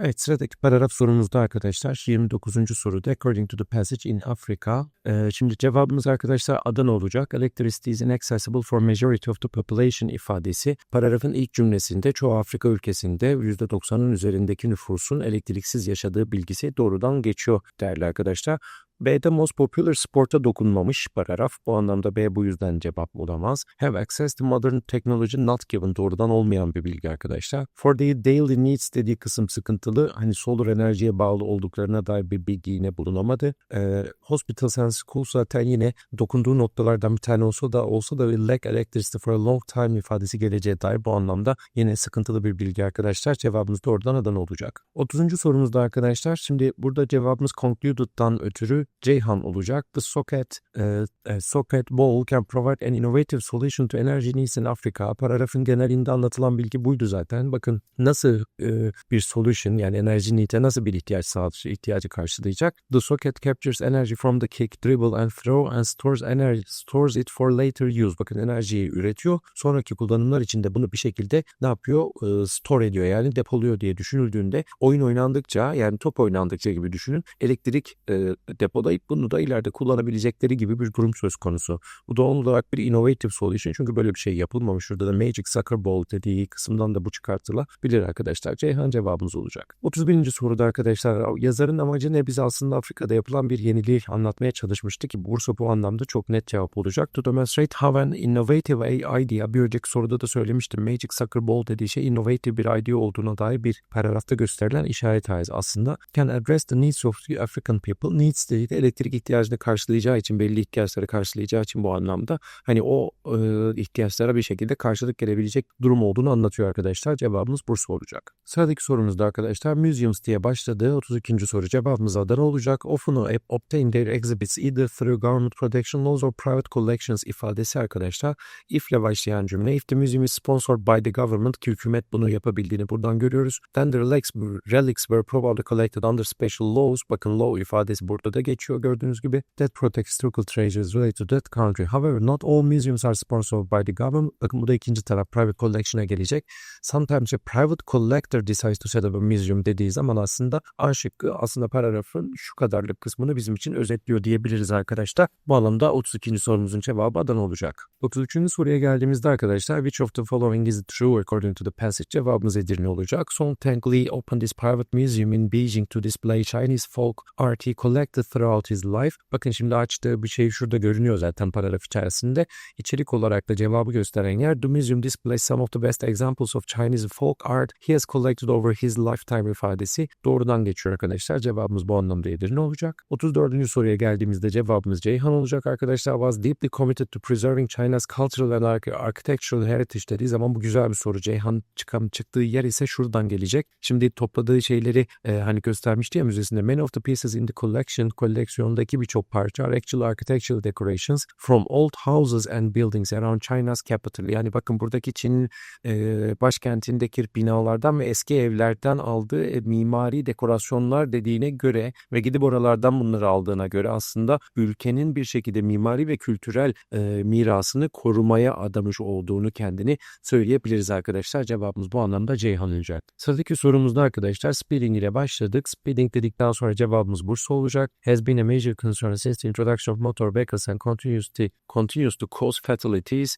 Evet sıradaki paragraf sorumuzda arkadaşlar 29. soruda according to the passage in Africa. Ee, şimdi cevabımız arkadaşlar Adana olacak. Electricity is inaccessible for majority of the population ifadesi paragrafın ilk cümlesinde çoğu Afrika ülkesinde %90'ın üzerindeki nüfusun elektriksiz yaşadığı bilgisi doğrudan geçiyor değerli arkadaşlar. B'de most popular sporta dokunmamış paragraf. Bu anlamda B bu yüzden cevap olamaz. Have access to modern technology not given doğrudan olmayan bir bilgi arkadaşlar. For their daily needs dediği kısım sıkıntılı. Hani solar enerjiye bağlı olduklarına dair bir bilgi yine bulunamadı. Ee, hospitals and schools zaten yine dokunduğu noktalardan bir tane olsa da olsa da lack electricity for a long time ifadesi geleceğe dair bu anlamda yine sıkıntılı bir bilgi arkadaşlar. Cevabımız doğrudan Adana olacak. 30. sorumuzda arkadaşlar şimdi burada cevabımız concluded'dan ötürü Ceyhan olacak. The socket, e, e, socket bowl can provide an innovative solution to energy needs in Africa. Paragrafın genelinde anlatılan bilgi buydu zaten. Bakın nasıl e, bir solution yani enerji need'e nasıl bir ihtiyaç sağlayacak, ihtiyacı karşılayacak. The socket captures energy from the kick, dribble and throw and stores energy, stores it for later use. Bakın enerjiyi üretiyor. Sonraki kullanımlar için de bunu bir şekilde ne yapıyor? E, store ediyor yani depoluyor diye düşünüldüğünde oyun oynandıkça yani top oynandıkça gibi düşünün. Elektrik e, depolayıp bunu da ileride kullanabilecekleri gibi bir durum söz konusu. Bu doğal olarak bir innovative solution çünkü böyle bir şey yapılmamış. Şurada da Magic Soccer Ball dediği kısımdan da bu çıkartılabilir arkadaşlar. Ceyhan cevabımız olacak. 31. soruda arkadaşlar yazarın amacı ne? Biz aslında Afrika'da yapılan bir yeniliği anlatmaya çalışmıştı ki Bursa bu anlamda çok net cevap olacak. To demonstrate how an innovative idea bir önceki soruda da söylemiştim. Magic Soccer Ball dediği şey innovative bir idea olduğuna dair bir paragrafta gösterilen işaret ayız aslında. Can address the needs of the African people. Needs dediği de elektrik ihtiyacını karşılayacağı için belli ihtiyaçları karşılayacağı için bu anlamda hani o e, ihtiyaçlara bir şekilde karşılık gelebilecek durum olduğunu anlatıyor arkadaşlar. Cevabımız Bursa olacak. Sıradaki sorumuzda arkadaşlar museums diye başladı. 32. soru cevabımız Adana olacak. Often obtain their exhibits either through government protection laws or private collections ifadesi arkadaşlar. If ile başlayan cümle. If the museum is sponsored by the government ki hükümet bunu yapabildiğini buradan görüyoruz. Then the relics, relics were probably collected under special laws. Bakın law ifadesi burada da geçiyor gördüğünüz gibi. That protects historical treasures related to that country. However, not all museums are sponsored by the government. Bakın bu da ikinci taraf private collection'a gelecek. Sometimes a private collector decides to set up a museum dediği zaman aslında A şıkkı aslında paragrafın şu kadarlık kısmını bizim için özetliyor diyebiliriz arkadaşlar. Bu anlamda 32. sorumuzun cevabı Adana olacak. 33. soruya geldiğimizde arkadaşlar which of the following is true according to the passage cevabımız Edirne olacak. Song Tang Li opened his private museum in Beijing to display Chinese folk art he collected throughout his life. Bakın şimdi açtığı bir şey şurada görünüyor zaten paragraf içerisinde. İçerik olarak da cevabı gösteren yer The museum displays some of the best examples of Chinese folk art he has collected over his lifetime ifadesi doğrudan geçiyor arkadaşlar. Cevabımız bu anlamda Edirne olacak. 34. soruya geldiğimizde cevabımız Ceyhan olacak arkadaşlar. Was deeply committed to preserving China's cultural and architectural heritage dediği zaman bu güzel bir soru. Ceyhan çıkan çıktığı yer ise şuradan gelecek. Şimdi topladığı şeyleri e, hani göstermişti ya müzesinde. Many of the pieces in the collection koleksiyondaki birçok parça actual architectural decorations from old houses and buildings around China's capital. Yani bakın buradaki Çin'in e, başkentindeki binalardan ve eski evlerden aldığı e, mimari dekorasyonlar dediğine göre ve gidip oralardan bunları aldığına göre aslında ülkenin bir şekilde mimari ve kültürel e, mirasını korumaya adamış olduğunu kendini söyleyebiliriz arkadaşlar. Cevabımız bu anlamda Ceyhan olacak. Sıradaki sorumuzda arkadaşlar speeding ile başladık. Speeding dedikten sonra cevabımız Bursa olacak. Has been a major concern since the introduction of motor vehicles and continues to, continues to cause fatalities,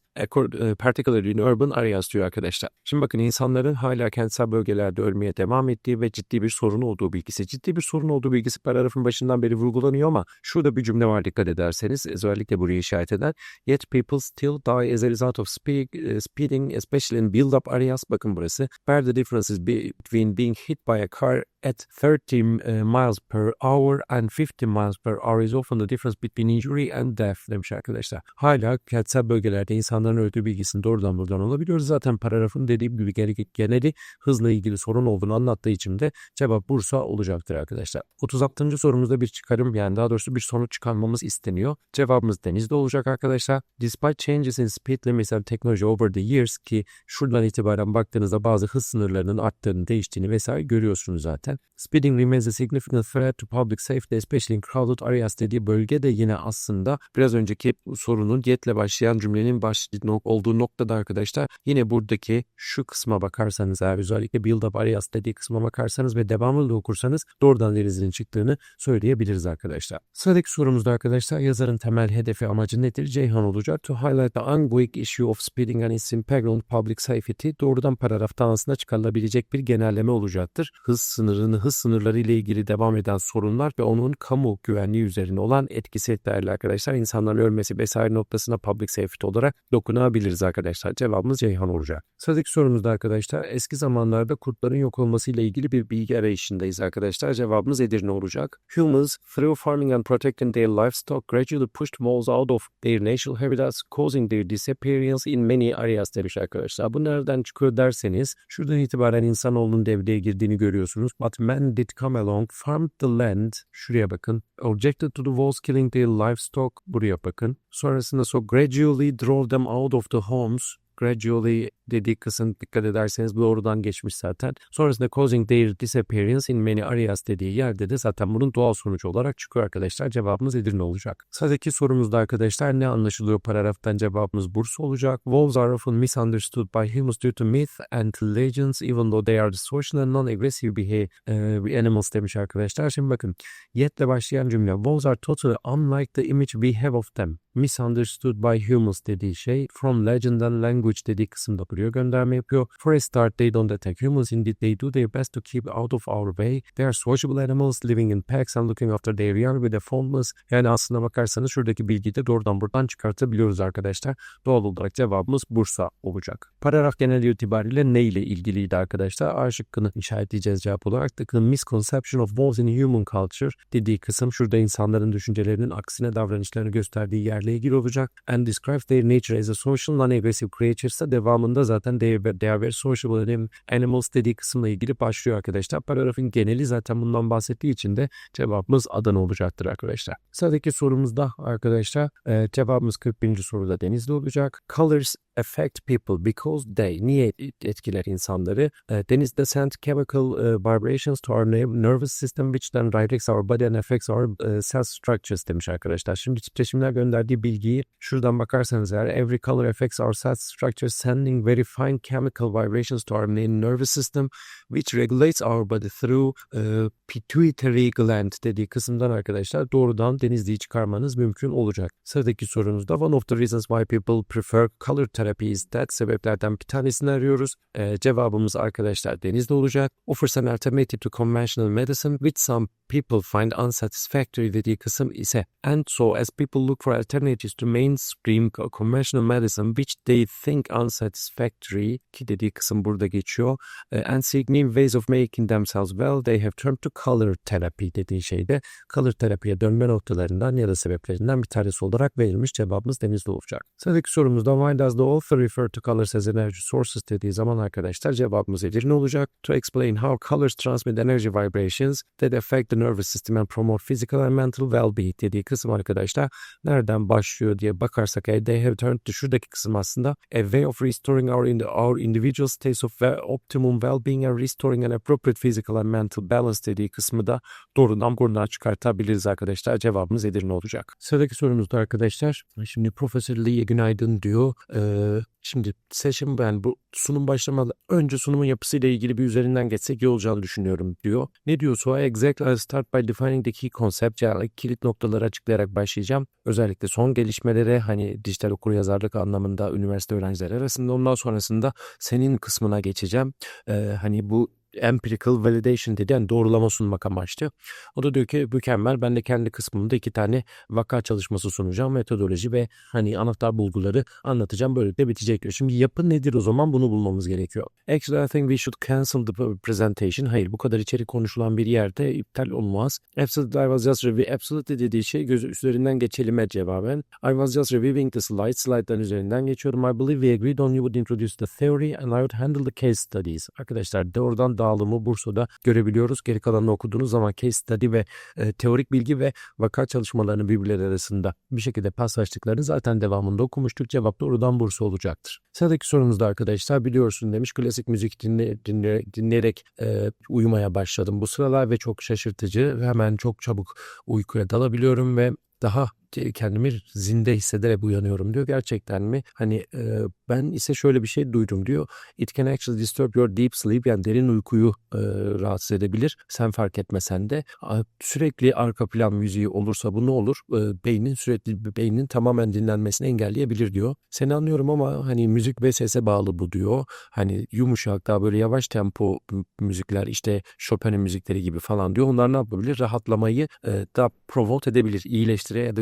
particularly in urban areas diyor arkadaşlar. Şimdi bakın insanların hala kentsel bölgelerde ölmeye devam ettiği ve ciddi bir sorun olduğu bilgisi. Ciddi bir sorun olduğu bilgisi paragrafın başından beri vurgulanıyor ama şurada bir cümle var dikkat ederseniz. Özellikle burayı işaret eden. Yet people still die as a result of speed, speeding, especially in build-up areas. Bakın burası. Where the difference is between being hit by a car at 30 miles per hour and 50 miles per hour is often the difference between injury and death demiş arkadaşlar. Hala kentsel bölgelerde insanların öldüğü bilgisini doğrudan buradan alabiliyoruz. Zaten paragrafın dediğim gibi geneli hızla ilgili sorun olduğunu anlattığı için de cevap Bursa olacaktır arkadaşlar. 36. sorumuzda bir çıkarım yani daha doğrusu bir sonuç çıkarmamız isteniyor. Cevabımız denizde olacak arkadaşlar. Despite changes in speed limits and technology over the years ki şuradan itibaren baktığınızda bazı hız sınırlarının arttığını, değiştiğini vesaire görüyorsunuz zaten. Zaten. Speeding remains a significant threat to public safety especially in crowded areas dediği bölge de yine aslında biraz önceki sorunun yetle başlayan cümlenin baş olduğu noktada arkadaşlar yine buradaki şu kısma bakarsanız eğer özellikle build up areas dediği kısma bakarsanız ve devamlı da okursanız doğrudan denizin çıktığını söyleyebiliriz arkadaşlar. Sıradaki sorumuzda arkadaşlar yazarın temel hedefi amacı nedir? Ceyhan olacak. To highlight the ongoing issue of speeding and its impact on public safety doğrudan paragraftan aslında çıkarılabilecek bir genelleme olacaktır. Hız sınırını, hız sınırları ile ilgili devam eden sorunlar ve onun kamu güvenliği üzerine olan etkisi değerli arkadaşlar. İnsanların ölmesi vesaire noktasına public safety olarak dokunabiliriz arkadaşlar. Cevabımız Ceyhan olacak. Sıradaki sorumuzda arkadaşlar eski zamanlarda kurtların yok olmasıyla ilgili bir bilgi arayışındayız arkadaşlar. Cevabımız Edirne olacak. Humans, through farming and protecting their livestock, gradually pushed wolves out of their natural habitats, causing their disappearance in many areas demiş arkadaşlar. Bu nereden çıkıyor derseniz, şuradan itibaren insanoğlunun devreye girdiğini görüyorsunuz. But men did come along, farmed the land, şuraya bakın, objected to the wolves killing their livestock, buraya bakın. Sonrasında so gradually drove them out of the homes, gradually dediği kısım dikkat ederseniz doğrudan geçmiş zaten. Sonrasında causing their disappearance in many areas dediği yerde de zaten bunun doğal sonucu olarak çıkıyor arkadaşlar. Cevabımız Edirne olacak. Sıradaki sorumuzda arkadaşlar ne anlaşılıyor paragraftan cevabımız Bursa olacak. Wolves are often misunderstood by humans due to myth and legends even though they are the social and non-aggressive behavior animals demiş arkadaşlar. Şimdi bakın yetle başlayan cümle Wolves are totally unlike the image we have of them. Misunderstood by humans dediği şey from legend and language dediği kısımda duruyor. Gönderme yapıyor. For a start they don't attack humans. Indeed they do their best to keep out of our way. They are sociable animals living in packs and looking after their young with a fondness. Yani aslına bakarsanız şuradaki bilgiyi de doğrudan buradan çıkartabiliyoruz arkadaşlar. Doğal olarak cevabımız Bursa olacak. Paragraf genel itibariyle ne ile ilgiliydi arkadaşlar? A şıkkını işaretleyeceğiz cevap olarak. The misconception of wolves in human culture dediği kısım şurada insanların düşüncelerinin aksine davranışlarını gösterdiği yerle ilgili olacak. And describes their nature as a social non-aggressive creatures devamında zaten they, they are very sociable animals dediği kısımla ilgili başlıyor arkadaşlar. Paragrafın geneli zaten bundan bahsettiği için de cevabımız Adana olacaktır arkadaşlar. Sıradaki sorumuzda arkadaşlar e, cevabımız 41. soruda Denizli olacak. Colors affect people because they niye etkiler insanları? E, denizde send chemical uh, vibrations to our nervous system which then directs our body and affects our uh, cell structures demiş arkadaşlar. Şimdi titreşimler gönderdiği bilgiyi şuradan bakarsanız eğer every color affects our cell structure sending very fine chemical vibrations to our main nervous system which regulates our body through uh, pituitary gland dediği kısımdan arkadaşlar doğrudan denizliği çıkarmanız mümkün olacak. Sıradaki sorunuzda one of the reasons why people prefer color therapy that sebeplerden bir tanesini arıyoruz. Ee, cevabımız arkadaşlar denizde olacak. Offers an alternative to conventional medicine which some people find unsatisfactory dediği kısım ise and so as people look for alternatives to mainstream conventional medicine which they think unsatisfactory ki dediği kısım burada geçiyor uh, and seek new ways of making themselves well they have turned to color therapy dediği şeyde color terapiye dönme noktalarından ya da sebeplerinden bir tanesi olarak verilmiş cevabımız denizli olacak. Sıradaki sorumuzda why does the author refer to colors as energy sources dediği zaman arkadaşlar cevabımız Edirne olacak. To explain how colors transmit energy vibrations that affect the nervous system and promote physical and mental well-being dediği kısım arkadaşlar nereden başlıyor diye bakarsak eğer they have turned to şuradaki kısım aslında a way of restoring our, in our individual states of optimum well-being and restoring an appropriate physical and mental balance dediği kısmı da doğrudan buradan çıkartabiliriz arkadaşlar. Cevabımız Edirne olacak. Sıradaki sorumuzda arkadaşlar şimdi Profesör Lee günaydın diyor. Ee, Şimdi seçim ben bu sunum başlamadan önce sunumun yapısıyla ilgili bir üzerinden geçsek iyi olacağını düşünüyorum diyor. Ne diyor? So I exactly start by defining the key. Yani kilit noktaları açıklayarak başlayacağım. Özellikle son gelişmelere hani dijital okur yazarlık anlamında üniversite öğrencileri arasında ondan sonrasında senin kısmına geçeceğim. Ee, hani bu empirical validation dedi. Yani doğrulama sunmak amaçlı. O da diyor ki mükemmel. Ben de kendi kısmımda iki tane vaka çalışması sunacağım. Metodoloji ve hani anahtar bulguları anlatacağım. Böylelikle bitecek diyor. Şimdi yapı nedir o zaman bunu bulmamız gerekiyor. Actually I think we should cancel the presentation. Hayır bu kadar içerik konuşulan bir yerde iptal olmaz. Absolutely I was just reviewing. Absolutely dediği şey gözü üzerinden geçelime cevaben. I was just reviewing the slides. Slide'ların üzerinden geçiyorum. I believe we agreed on you would introduce the theory and I would handle the case studies. Arkadaşlar doğrudan aynı dağılımı Bursa'da görebiliyoruz. Geri kalanını okuduğunuz zaman case study ve e, teorik bilgi ve vaka çalışmalarının birbirleri arasında bir şekilde paslaştıklarını zaten devamında okumuştuk. Cevap doğrudan Bursa olacaktır. Sıradaki sorumuzda arkadaşlar biliyorsun demiş klasik müzik dinle, dinle, dinleyerek e, uyumaya başladım bu sıralar ve çok şaşırtıcı. Hemen çok çabuk uykuya dalabiliyorum ve daha kendimi zinde hissederek uyanıyorum diyor. Gerçekten mi? Hani e, ben ise şöyle bir şey duydum diyor. It can actually disturb your deep sleep yani derin uykuyu e, rahatsız edebilir. Sen fark etmesen de sürekli arka plan müziği olursa bu ne olur? E, beynin sürekli beynin tamamen dinlenmesini engelleyebilir diyor. Seni anlıyorum ama hani müzik ve sese bağlı bu diyor. Hani yumuşak daha böyle yavaş tempo müzikler işte Chopin'in müzikleri gibi falan diyor. Onlar ne yapabilir? Rahatlamayı e, da provoke edebilir, iyileştire ya da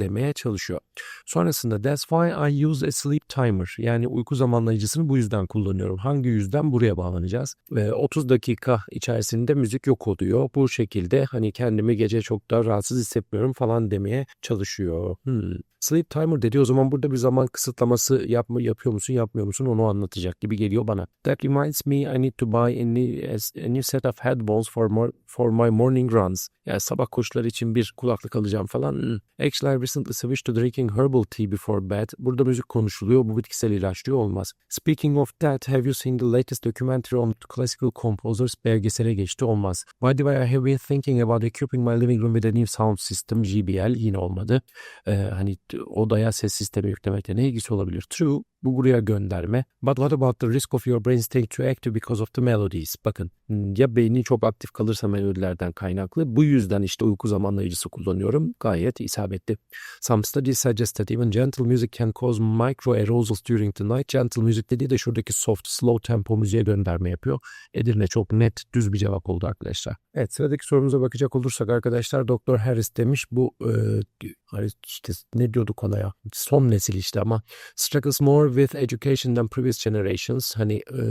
demeye çalışıyor. Sonrasında that's why I use a sleep timer yani uyku zamanlayıcısını bu yüzden kullanıyorum. Hangi yüzden buraya bağlanacağız? Ve 30 dakika içerisinde müzik yok oluyor. Bu şekilde hani kendimi gece çok da rahatsız hissetmiyorum falan demeye çalışıyor. Hmm. Sleep timer dedi o zaman burada bir zaman kısıtlaması yapma, yapıyor musun yapmıyor musun onu anlatacak gibi geliyor bana. That reminds me I need to buy a new, a new set of headphones for, more, for my morning runs. Yani sabah koşuları için bir kulaklık alacağım falan. Actually I recently switched to drinking herbal tea before bed. Burada müzik konuşuluyor. Bu bitkisel ilaç diyor olmaz. Speaking of that have you seen the latest documentary on classical composers? Belgesele geçti olmaz. By the way I have been thinking about equipping my living room with a new sound system JBL yine olmadı. Ee, hani odaya ses sistemi yüklemekle ne ilgisi olabilir? True, bu buraya gönderme. But what about the risk of your brain staying too active because of the melodies? Bakın hmm, ya beynin çok aktif kalırsa melodilerden kaynaklı. Bu yüzden işte uyku zamanlayıcısı kullanıyorum. Gayet isabetli. Some studies suggest that even gentle music can cause micro arousals during the night. Gentle music dediği de şuradaki soft, slow tempo müziğe gönderme yapıyor. Edirne çok net, düz bir cevap oldu arkadaşlar. Evet sıradaki sorumuza bakacak olursak arkadaşlar Doktor Harris demiş bu e, işte ne diyorduk ona ya son nesil işte ama struggles more with education than previous generations hani e,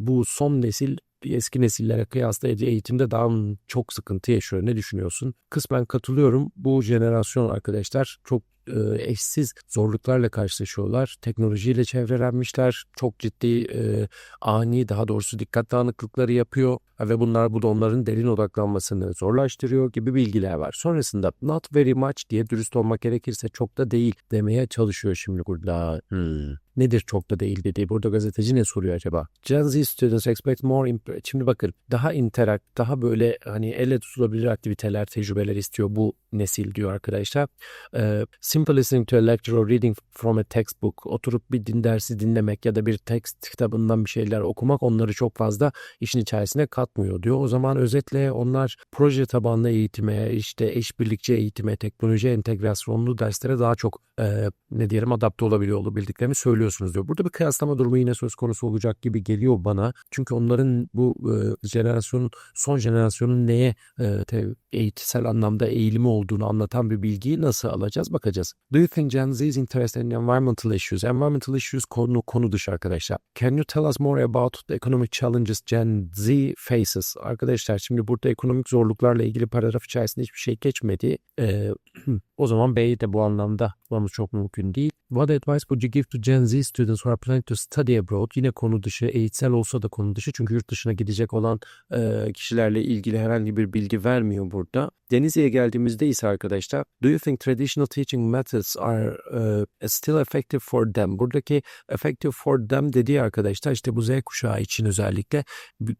bu son nesil eski nesillere kıyasla eğitimde daha çok sıkıntı yaşıyor. Ne düşünüyorsun? Kısmen katılıyorum. Bu jenerasyon arkadaşlar çok e, eşsiz zorluklarla karşılaşıyorlar. Teknolojiyle çevrelenmişler. Çok ciddi e, ani daha doğrusu dikkat dağınıklıkları yapıyor ve bunlar bu da onların derin odaklanmasını zorlaştırıyor gibi bilgiler var. Sonrasında not very much diye dürüst olmak gerekirse çok da değil demeye çalışıyor şimdi burada. Hmm. Nedir çok da değil dediği. Burada gazeteci ne soruyor acaba? Gen Z students expect more... Şimdi bakın daha interakt, daha böyle hani elle tutulabilir aktiviteler, tecrübeler istiyor bu nesil diyor arkadaşlar. Ee, simple listening to a lecture or reading from a textbook. Oturup bir din dersi dinlemek ya da bir text kitabından bir şeyler okumak onları çok fazla işin içerisine katmıyor diyor. O zaman özetle onlar proje tabanlı eğitime, işte işbirlikçi eğitime, teknoloji entegrasyonlu derslere daha çok e, ne diyelim adapte olabiliyor olabildiklerini söylüyorsunuz diyor. Burada bir kıyaslama durumu yine söz konusu olacak gibi geliyor bana. Çünkü onların bu e, jenerasyonun son jenerasyonun neye e, eğitsel anlamda eğilimi olduğunu anlatan bir bilgiyi nasıl alacağız bakacağız. Do you think Gen Z is interested in environmental issues? Environmental issues konu konu dışı arkadaşlar. Can you tell us more about the economic challenges Gen Z faces? Arkadaşlar şimdi burada ekonomik zorluklarla ilgili paragraf içerisinde hiçbir şey geçmedi. Ee, o zaman B'yi de bu anlamda bulmamız çok mümkün değil. What advice would you give to Gen Z students who are planning to study abroad? Yine konu dışı, eğitsel olsa da konu dışı çünkü yurt dışına gidecek olan e, kişilerle ilgili herhangi bir bilgi vermiyor burada. Denizli'ye geldiğimizde ise arkadaşlar Do you think traditional teaching methods are uh, still effective for them? Buradaki effective for them dediği arkadaşlar işte bu Z kuşağı için özellikle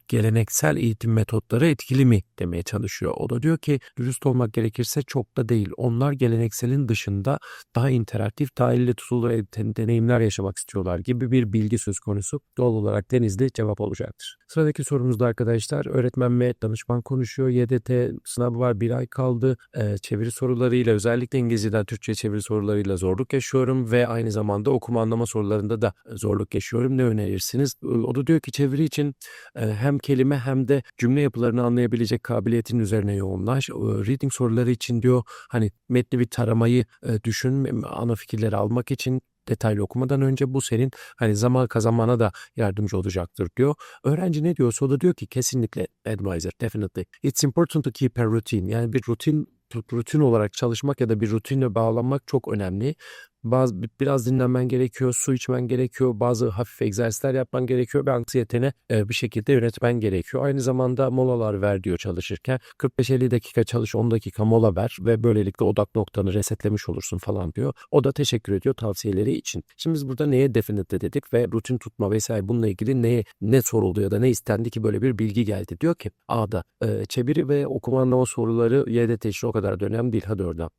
geleneksel eğitim metotları etkili mi demeye çalışıyor. O da diyor ki dürüst olmak gerekirse çok da değil. Onlar gelenekselin dışında daha interaktif, daha elle tutulur deneyimler yaşamak istiyorlar gibi bir bilgi söz konusu. Doğal olarak Denizli cevap olacaktır. Sıradaki sorumuzda arkadaşlar öğretmen ve danışman konuşuyor. YDT sınavı var bir ay kaldı. Ee, çeviri sorularıyla özellikle İngilizceden Türkçe çeviri sorularıyla zorluk yaşıyorum ve aynı zamanda okuma anlama sorularında da zorluk yaşıyorum. Ne önerirsiniz? O da diyor ki çeviri için hem kelime hem de cümle yapılarını anlayabilecek kabiliyetin üzerine yoğunlaş. Reading soruları için diyor hani metni bir taramayı düşün, ana fikirleri almak için detaylı okumadan önce bu senin hani zaman kazanmana da yardımcı olacaktır diyor. Öğrenci ne diyorsa o da diyor ki kesinlikle advisor definitely. It's important to keep a routine. Yani bir rutin rutin olarak çalışmak ya da bir rutinle bağlanmak çok önemli. Bazı biraz dinlenmen gerekiyor, su içmen gerekiyor, bazı hafif egzersizler yapman gerekiyor ve anksiyeteni e, bir şekilde yönetmen gerekiyor. Aynı zamanda molalar ver diyor çalışırken. 45-50 dakika çalış, 10 dakika mola ver ve böylelikle odak noktanı resetlemiş olursun falan diyor. O da teşekkür ediyor tavsiyeleri için. Şimdi biz burada neye definite dedik ve rutin tutma vesaire bununla ilgili neye ne soruldu ya da ne istendi ki böyle bir bilgi geldi. Diyor ki A'da e, çeviri ve okuma anlama soruları YDT için o kadar da önemli değil. Hadi orada.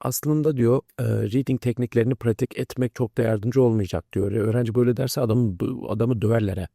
Aslında diyor e, reading tekniklerini pratik etmek çok da yardımcı olmayacak diyor. Öğrenci böyle derse adamı, adamı döverler. he.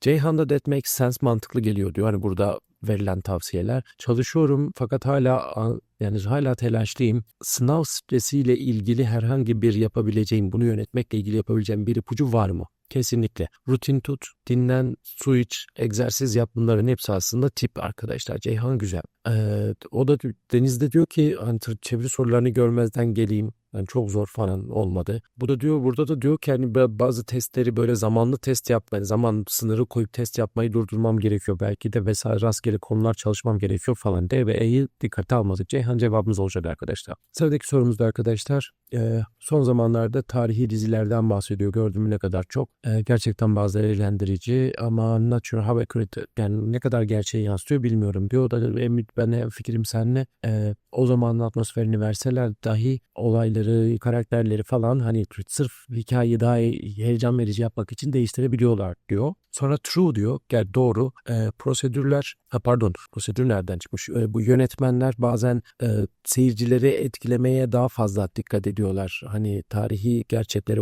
Ceyhan'da that makes sense mantıklı geliyor diyor. Hani burada verilen tavsiyeler. Çalışıyorum fakat hala yani hala telaşlıyım. Sınav stresiyle ilgili herhangi bir yapabileceğim, bunu yönetmekle ilgili yapabileceğim bir ipucu var mı? Kesinlikle. Rutin tut, dinlen, su iç, egzersiz yap bunların hepsi aslında tip arkadaşlar. Ceyhan güzel. Ee, o da Deniz'de diyor ki hani çeviri sorularını görmezden geleyim. Yani çok zor falan olmadı. Bu da diyor burada da diyor ki hani bazı testleri böyle zamanlı test yapmayı, zaman sınırı koyup test yapmayı durdurmam gerekiyor. Belki de vesaire rastgele konular çalışmam gerekiyor falan. D ve E'yi dikkate almadık. Ceyhan cevabımız olacak arkadaşlar. Sıradaki sorumuzda arkadaşlar e, son zamanlarda tarihi dizilerden bahsediyor. Gördüğüm ne kadar çok. E, gerçekten bazıları eğlendirici ama sure how accurate yani ne kadar gerçeği yansıtıyor bilmiyorum diyor. O da ben fikrim seninle e, o zamanın atmosferini verseler dahi olayları, karakterleri falan hani sırf hikayeyi daha heyecan verici yapmak için değiştirebiliyorlar diyor. Sonra true diyor. Yani doğru. E, prosedürler, ha pardon prosedür nereden çıkmış? E, bu yönetmenler bazen e, seyircileri etkilemeye daha fazla dikkat ediyorlar. Hani tarihi gerçeklere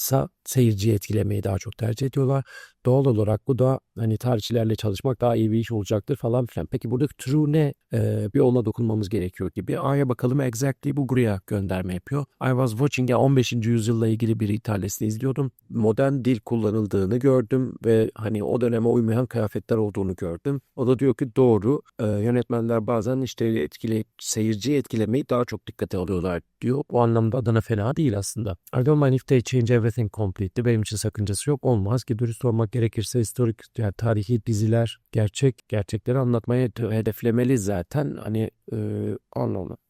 uymaktansa seyirciyi etkilemeyi daha çok tercih ediyorlar. Doğal olarak bu da hani tarihçilerle çalışmak daha iyi bir iş olacaktır falan filan. Peki burada true ne? Ee, bir ona dokunmamız gerekiyor gibi. A'ya bakalım exactly bu buraya gönderme yapıyor. I was watching ya 15. yüzyılla ilgili bir İtalya'sını izliyordum. Modern dil kullanıldığını gördüm ve hani o döneme uymayan kıyafetler olduğunu gördüm. O da diyor ki doğru. Ee, yönetmenler bazen işte etkile, seyirciyi etkilemeyi daha çok dikkate alıyorlar diyor. Bu anlamda Adana fena değil aslında. I don't mind if they change completely. Benim için sakıncası yok. Olmaz ki dürüst olmak gerekirse historik yani tarihi diziler gerçek gerçekleri anlatmayı hedeflemeli zaten. Hani e.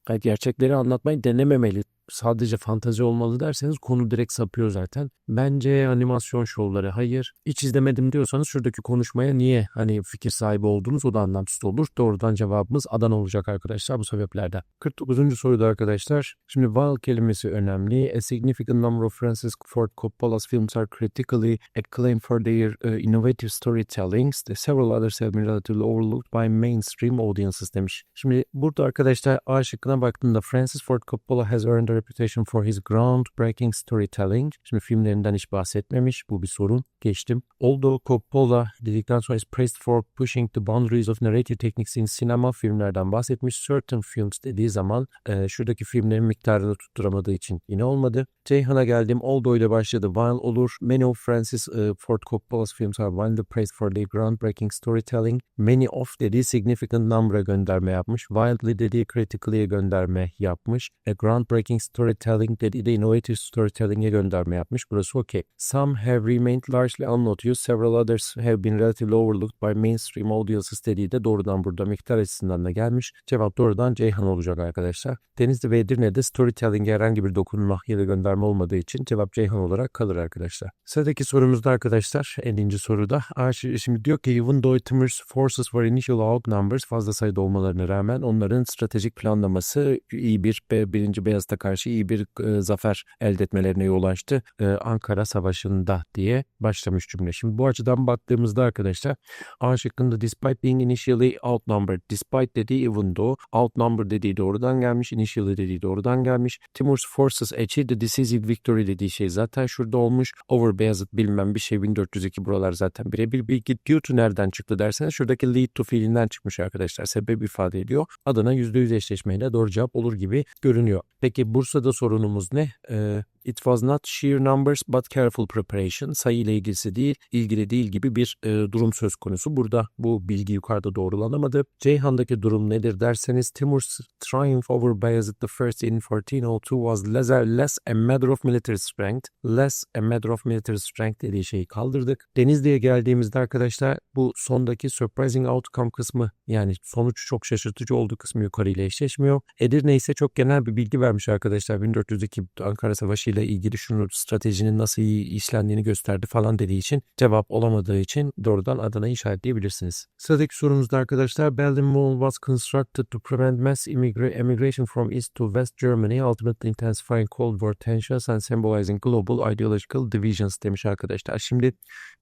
Yani gerçekleri anlatmayı denememeli sadece fantazi olmalı derseniz konu direkt sapıyor zaten. Bence animasyon şovları hayır. Hiç izlemedim diyorsanız şuradaki konuşmaya niye hani fikir sahibi oldunuz o da anlamsız olur. Doğrudan cevabımız Adana olacak arkadaşlar bu sebeplerden. 49. soruda arkadaşlar. Şimdi while kelimesi önemli. A significant number of Francis Ford Coppola's films are critically acclaimed for their uh, innovative storytellings. The several others have been relatively overlooked by mainstream audiences demiş. Şimdi burada arkadaşlar A şıkkına baktığında Francis Ford Coppola has earned a reputation for his groundbreaking storytelling. Şimdi filmlerinden hiç bahsetmemiş. Bu bir sorun. Geçtim. Although Coppola dedikten sonra is praised for pushing the boundaries of narrative techniques in cinema filmlerden bahsetmiş. Certain films dediği zaman e, şuradaki filmlerin miktarını tutturamadığı için yine olmadı. Ceyhan'a geldim. Although ile başladı. While olur. Many of Francis uh, Ford Coppola's films are widely praised for their groundbreaking storytelling. Many of dediği significant number'a gönderme yapmış. Wildly dediği critically'e gönderme yapmış. A groundbreaking storytelling dediği de innovative storytelling'e gönderme yapmış. Burası okey. Some have remained largely unnoticed. Several others have been relatively overlooked by mainstream audiences dediği de doğrudan burada miktar açısından da gelmiş. Cevap doğrudan Ceyhan olacak arkadaşlar. Denizli ve Edirne'de storytelling'e herhangi bir dokunma ya da gönderme olmadığı için cevap Ceyhan olarak kalır arkadaşlar. Sıradaki sorumuzda arkadaşlar 50. soruda. Şimdi diyor ki even though Timur's forces were initially outnumbers fazla sayıda olmalarına rağmen onların stratejik planlaması iyi bir birinci Beyazıt'a karşı iyi bir e, zafer elde etmelerine yol açtı. E, Ankara Savaşı'nda diye başlamış cümle. Şimdi bu açıdan baktığımızda arkadaşlar A şıkkında despite being initially outnumbered. Despite dediği even though outnumbered dediği doğrudan gelmiş. Initially dediği doğrudan gelmiş. Timur's forces achieved the decisive victory dediği şey zaten şurada olmuş. Over Beyazıt bilmem bir şey 1402 buralar zaten birebir bilgi. Due to nereden çıktı derseniz şuradaki lead to fiilinden çıkmış arkadaşlar. Sebep ifade ediyor. Adına %100 eşleşmeyle doğru cevap olur gibi görünüyor. Peki Bursa'da sorunumuz ne? Ee, It was not sheer numbers but careful preparation. Sayı ile ilgisi değil, ilgili değil gibi bir e, durum söz konusu. Burada bu bilgi yukarıda doğrulanamadı. Ceyhan'daki durum nedir derseniz Timur's triumph over Bayezid I in 1402 was less, less a matter of military strength. Less a matter of military strength dediği şeyi kaldırdık. Denizli'ye geldiğimizde arkadaşlar bu sondaki surprising outcome kısmı yani sonuç çok şaşırtıcı olduğu kısmı yukarı ile eşleşmiyor. Edirne ise çok genel bir bilgi vermiş arkadaşlar 1402 Ankara Savaşı ile ilgili şunu stratejinin nasıl iyi işlendiğini gösterdi falan dediği için cevap olamadığı için doğrudan Adana'yı işaretleyebilirsiniz. Sıradaki sorumuzda arkadaşlar Berlin Wall was constructed to prevent mass immigration from East to West Germany, ultimately intensifying Cold War tensions and symbolizing global ideological divisions demiş arkadaşlar. Şimdi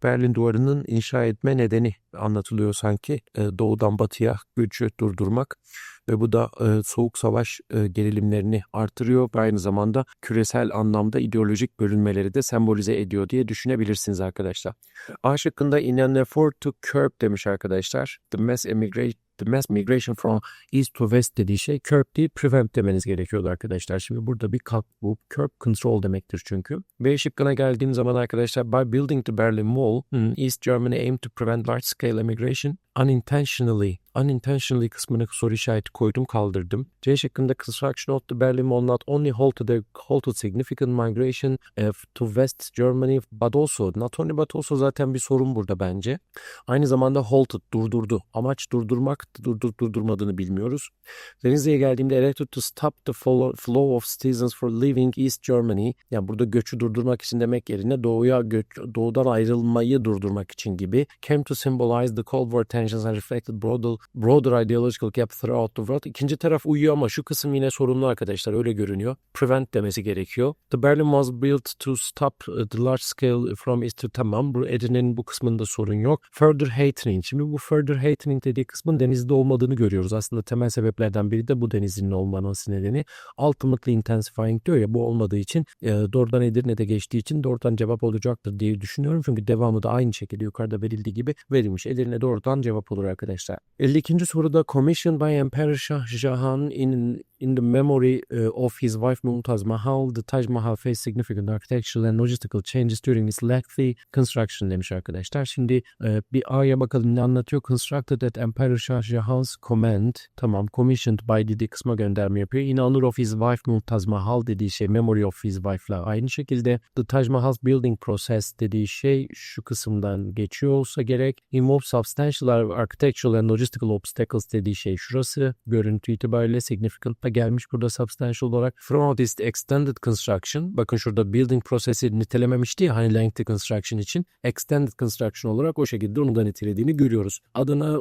Berlin Duvarı'nın inşa etme nedeni anlatılıyor sanki. E, Doğudan batıya göçü durdurmak ve bu da e, soğuk savaş e, gerilimlerini artırıyor ve aynı zamanda küresel anlamda ideolojik bölünmeleri de sembolize ediyor diye düşünebilirsiniz arkadaşlar. A şıkkında in an effort to curb demiş arkadaşlar. The mass immigration The mass migration from east to west dediği şey curb değil prevent demeniz gerekiyordu arkadaşlar. Şimdi burada bir kalk bu curb control demektir çünkü. B şıkkına geldiğim zaman arkadaşlar by building the Berlin Wall, hmm, East Germany aimed to prevent large scale immigration unintentionally unintentionally kısmını soru işareti koydum kaldırdım. C şıkkında construction of the Berlin Wall not only halted, halted significant migration uh, to West Germany but also not only but also zaten bir sorun burada bence. Aynı zamanda halted durdurdu. Amaç durdurmak durdur, durdurmadığını bilmiyoruz. Denizli'ye geldiğimde elected to stop the flow of citizens for leaving East Germany. Yani burada göçü durdurmak için demek yerine doğuya göç, doğudan ayrılmayı durdurmak için gibi. Came to symbolize the Cold War tensions and reflected broader, broader ideological gap throughout the world. İkinci taraf uyuyor ama şu kısım yine sorunlu arkadaşlar öyle görünüyor. Prevent demesi gerekiyor. The Berlin was built to stop uh, the large scale from east to tamam. Bu Edirne'nin bu kısmında sorun yok. Further hatening. Şimdi bu further hatening dediği kısmın denizde olmadığını görüyoruz. Aslında temel sebeplerden biri de bu denizin olmaması nedeni. Ultimately intensifying diyor ya bu olmadığı için e, doğrudan Edirne'de geçtiği için doğrudan cevap olacaktır diye düşünüyorum. Çünkü devamı da aynı şekilde yukarıda verildiği gibi verilmiş. Edirne doğrudan cevap olur arkadaşlar. 52. soruda Commissioned by Emperor Shah Jahan in in the memory of his wife Mumtaz Mahal, the Taj Mahal faced significant architectural and logistical changes during its lengthy construction demiş arkadaşlar. Şimdi e, bir A'ya bakalım ne anlatıyor? Constructed at Emperor Shah Jahan's command. Tamam. Commissioned by dediği kısma gönderme yapıyor. In honor of his wife Mumtaz Mahal dediği şey memory of his wife'la aynı şekilde the Taj Mahal's building process dediği şey şu kısımdan geçiyor olsa gerek. Involve substantial architectural and logistical obstacles dediği şey şurası. Görüntü itibariyle significant da gelmiş burada substantial olarak. Throughout this extended construction bakın şurada building process'i nitelememişti ya hani lengthy construction için. Extended construction olarak o şekilde onu da nitelediğini görüyoruz. Adına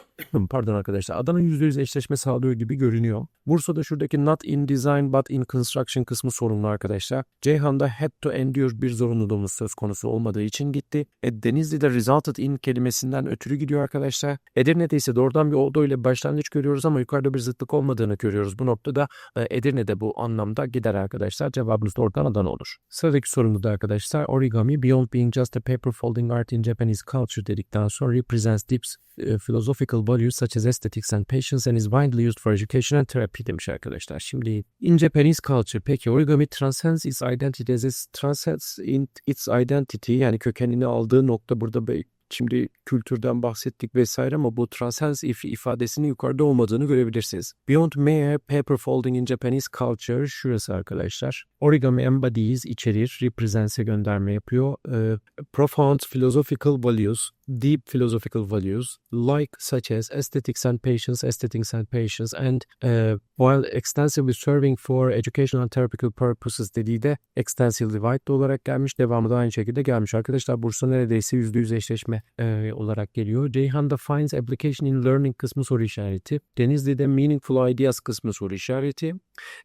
Pardon arkadaşlar. Adana %100 eşleşme sağlıyor gibi görünüyor. Bursa'da şuradaki not in design but in construction kısmı sorunlu arkadaşlar. Ceyhan'da had to endure bir zorunluluğumuz söz konusu olmadığı için gitti. E, Denizli'de resulted in kelimesinden ötürü gidiyor arkadaşlar. Edirne'de ise doğrudan bir oldu ile başlangıç görüyoruz ama yukarıda bir zıtlık olmadığını görüyoruz. Bu noktada e, Edirne'de bu anlamda gider arkadaşlar. Cevabımız doğrudan Adana olur. Sıradaki sorumuz da arkadaşlar origami beyond being just a paper folding art in Japanese culture dedikten sonra represents deep uh, philosophical values such as aesthetics and patience and is widely used for education and therapy demiş arkadaşlar. Şimdi in Japanese culture peki origami transcends its identity as it transcends in its identity yani kökenini aldığı nokta burada Şimdi kültürden bahsettik vesaire ama bu transcends if ifadesinin yukarıda olmadığını görebilirsiniz. Beyond mere paper folding in Japanese culture şurası arkadaşlar. Origami embodies içerir, represents'e gönderme yapıyor. Ee, profound philosophical values, deep philosophical values like such as aesthetics and patience, aesthetics and patience and uh, while extensively serving for educational and therapeutical purposes dediği de extensively wide olarak gelmiş. Devamı da aynı şekilde gelmiş. Arkadaşlar Bursa neredeyse %100 eşleşme e, olarak geliyor. Ceyhan'da finds application in learning kısmı soru işareti. Denizli'de meaningful ideas kısmı soru işareti.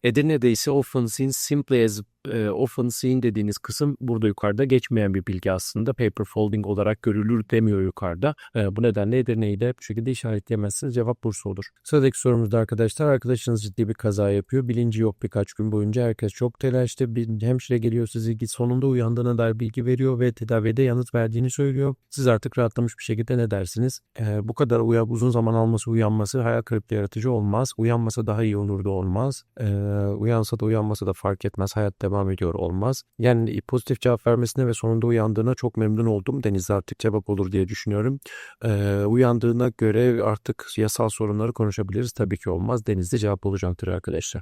Edirne'de ise often seen simply as e, often seen dediğiniz kısım burada yukarıda geçmeyen bir bilgi aslında. Paper folding olarak görülür demiyor yukarıda. E, bu nedenle Edirne'yi de bu şekilde işaretleyemezsiniz. Cevap Bursa olur. Sıradaki sorumuzda arkadaşlar arkadaşınız ciddi bir kaza yapıyor. Bilinci yok birkaç gün boyunca. Herkes çok telaşlı. Bir hemşire geliyor sizi sonunda uyandığına dair bilgi veriyor ve tedavide yanıt verdiğini söylüyor. Siz artık rahatlamış bir şekilde ne dersiniz? E, bu kadar uya, uzun zaman alması uyanması hayal kırıklığı yaratıcı olmaz. Uyanmasa daha iyi olurdu olmaz. E, uyansa da uyanmasa da fark etmez. Hayat devam ediyor olmaz. Yani pozitif cevap vermesine ve sonunda uyandığına çok memnun oldum. Deniz artık cevap olur diye düşünüyorum. Ee, uyandığına göre artık yasal sorunları konuşabiliriz. Tabii ki olmaz. Denizde cevap olacaktır arkadaşlar.